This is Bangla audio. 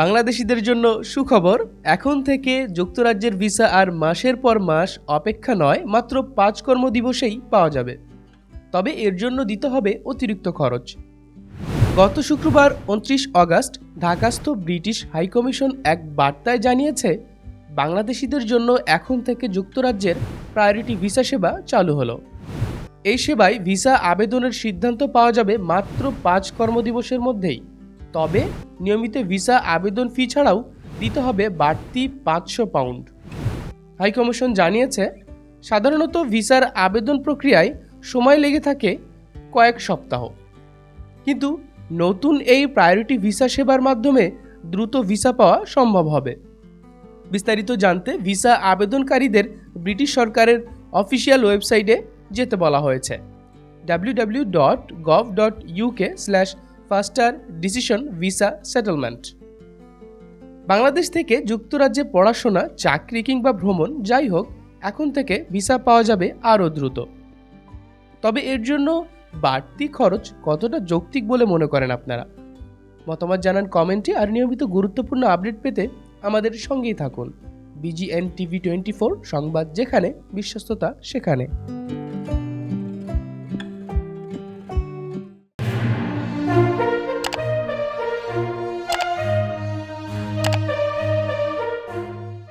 বাংলাদেশিদের জন্য সুখবর, এখন থেকে যুক্তরাজ্যের ভিসা আর মাসের পর মাস অপেক্ষা নয়, মাত্র পাঁচ কর্মদিবসেই পাওয়া যাবে। তবে এর জন্য দিতে হবে অতিরিক্ত খরচ। গত শুক্রবার উনত্রিশ অগাস্ট ঢাকাস্থ ব্রিটিশ হাইকমিশন এক বার্তায় জানিয়েছে, বাংলাদেশিদের জন্য এখন থেকে যুক্তরাজ্যের প্রায়োরিটি ভিসা সেবা চালু হলো। এই সেবায় ভিসা আবেদনের সিদ্ধান্ত পাওয়া যাবে মাত্র পাঁচ কর্মদিবসের মধ্যেই। তবে নিয়মিত ভিসা আবেদন ফি ছাড়াও দিতে হবে বাড়তি পাঁচশো পাউন্ড। হাইকমিশন জানিয়েছে, সাধারণত ভিসার আবেদন প্রক্রিয়ায় সময় লেগে থাকে কয়েক সপ্তাহ। কিন্তু নতুন এই প্রায়োরিটি ভিসা সেবার মাধ্যমে দ্রুত ভিসা পাওয়া সম্ভব হবে। বিস্তারিত জানতে ভিসা আবেদনকারীদের ব্রিটিশ সরকারের অফিসিয়াল ওয়েবসাইটে যেতে বলা হয়েছে। W dot gov dot UK slash faster decision visa settlement. Bangladesh থেকে যুক্তরাজ্যে পড়াশোনা, চাকরি কিংবা ভ্রমণ যাই হোক, এখন থেকে ভিসা পাওয়া যাবে আরও দ্রুত। তবে এর জন্য বাড়তি খরচ কতটা যৌক্তিক বলে মনে করেন আপনারা? মতামত জানান কমেন্টে আর নিয়মিত গুরুত্বপূর্ণ আপডেট পেতে আমাদের সঙ্গেই থাকুন। বিজিএন টিভি টোয়েন্টি ফোর সংবাদ যেখানে, বিশ্বস্ততা সেখানে।